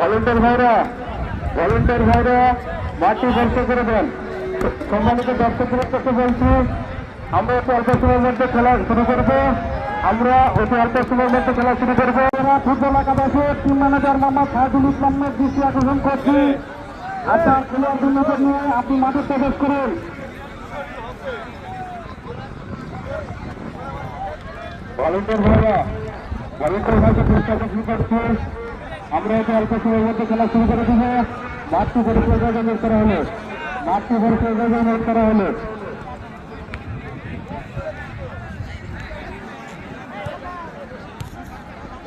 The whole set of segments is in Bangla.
ভলেন্টিয়ার ভাইরা ভলেন্টিয়ার ভাইরা মাটি বর্ষ করে দেন। সম্মানিত দর্শকদের কাছে বলছি আমরা অতি অল্প সময়ের মধ্যে খেলা শুরু করব। আমরা অতি অল্প সময়ের মধ্যে খেলা শুরু করব। ফুটবল একাদশে টিম ম্যানেজার মোহাম্মদ সাহেদুল ইসলামের দৃষ্টি আকর্ষণ করছি। আচ্ছা খেলোয়াড়দের নিয়ে আপনি মাঠে প্রবেশ করুন। ভলেন্টিয়ার ভাইরা ভলেন্টিয়ার ভাইকে দৃষ্টি আকর্ষণ করছি। আমরা এতে অল্প সময়ের মধ্যে খেলা শুরু করে দেবো। মাঠটি জায়গায় নিয়োগ করা হলো মাঠটি জায়গায় নিয়োগ করা হলো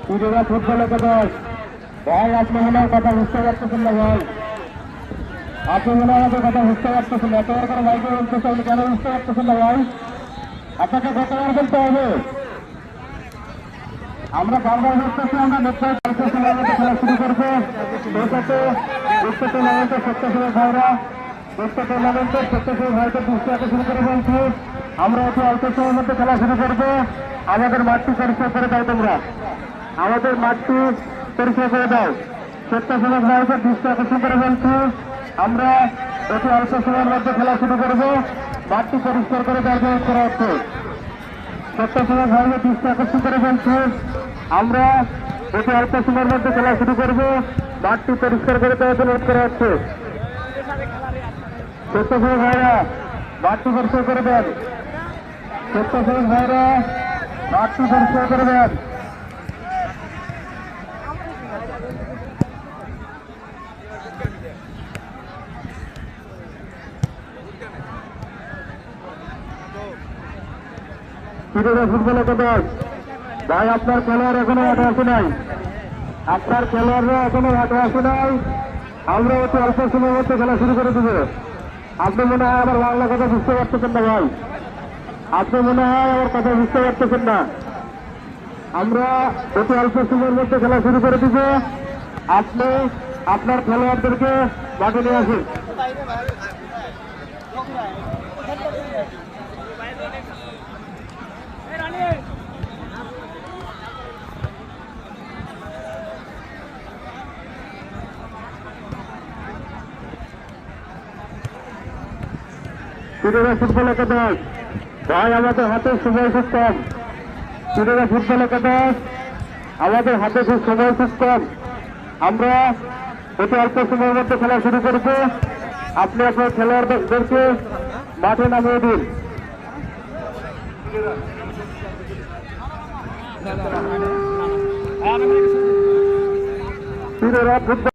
পুজোরা ফুটবল একাদশ ভাই আপনি হয় কথা বুঝতে পারতেছেন না ভাই। আপনি হয় আমাদের কথা বুঝতে পারতেছেন না। এতবার করে ভাইকে বলতেছে কেন বুঝতে পারতেছেন না ভাই? আপনাকে কতবার বলতে হবে? আমরা বারবার বলতেছি আমরা খেলা শুরু করব সেটাতে বিশ্ব টুর্নামেন্টের স্বেচ্ছাসেবক ভাইরা বিশ্ব টুর্নামেন্টের স্বেচ্ছাসেবক ভাইদের দৃষ্টি আকর্ষণ করে বলছি, আমরা অতি অল্প সময়ের মধ্যে খেলা শুরু করব। আমাদের মাঠটি পরিষ্কার করে দাও তোমরা। আমাদের মাঠটি পরিষ্কার করে দাও। স্বেচ্ছাসেবক ভাইদের দৃষ্টি আকর্ষণ করে বলছি, আমরা অতি অল্প সময়ের মধ্যে খেলা শুরু করব। মাঠটি পরিষ্কার করে দেওয়ার করা হচ্ছে স্বেচ্ছাসেবক ভাইদের দৃষ্টি আকর্ষণ করে বলছি আমরা অতি অল্প সময়ের মধ্যে খেলা শুরু করব। মাঠটি পরিষ্কার করে দেওয়ার জন্য অনুরোধ করা হচ্ছে স্বেচ্ছাসেবক ভাইরা, মাঠটি পরিষ্কার করে দেন। স্বেচ্ছাসেবক ভাইরা, মাঠটি পরিষ্কার করে দেন। ক্রীড়া ফুটবল একাদশ ভাই, আপনার খেলোয়াড় এখনও হাটে আসে নাই। আপনার খেলোয়াড়রা এখনও হাটে আসে নাই। আমরা অতি অল্প সময়ের মধ্যে খেলা শুরু করে দেবো। আপনি মনে হয় আমার বাংলা কথা বুঝতে পারতেছেন না, ভাই। আপনি মনে হয় আমার কথা বুঝতে পারতেছেন না। আমরা অতি অল্প সময়ের মধ্যে খেলা শুরু করে দিব। আপনি, আপনার খেলোয়াড়দেরকে মাঠে নিয়ে আসুন। ক্রীড়া ফুটবল একাদশ। ভাই, আমাদের হাতে সময় খুব কম ফুটবল একাদশ, আমাদের হাতে খুব সময় খুব আমরা অতি অল্প সময়ের মধ্যে খেলা শুরু করব। আপনি আপনার খেলোয়াড়দেরকে মাঠে নামিয়ে দিন। ক্রীড়া ফুটবল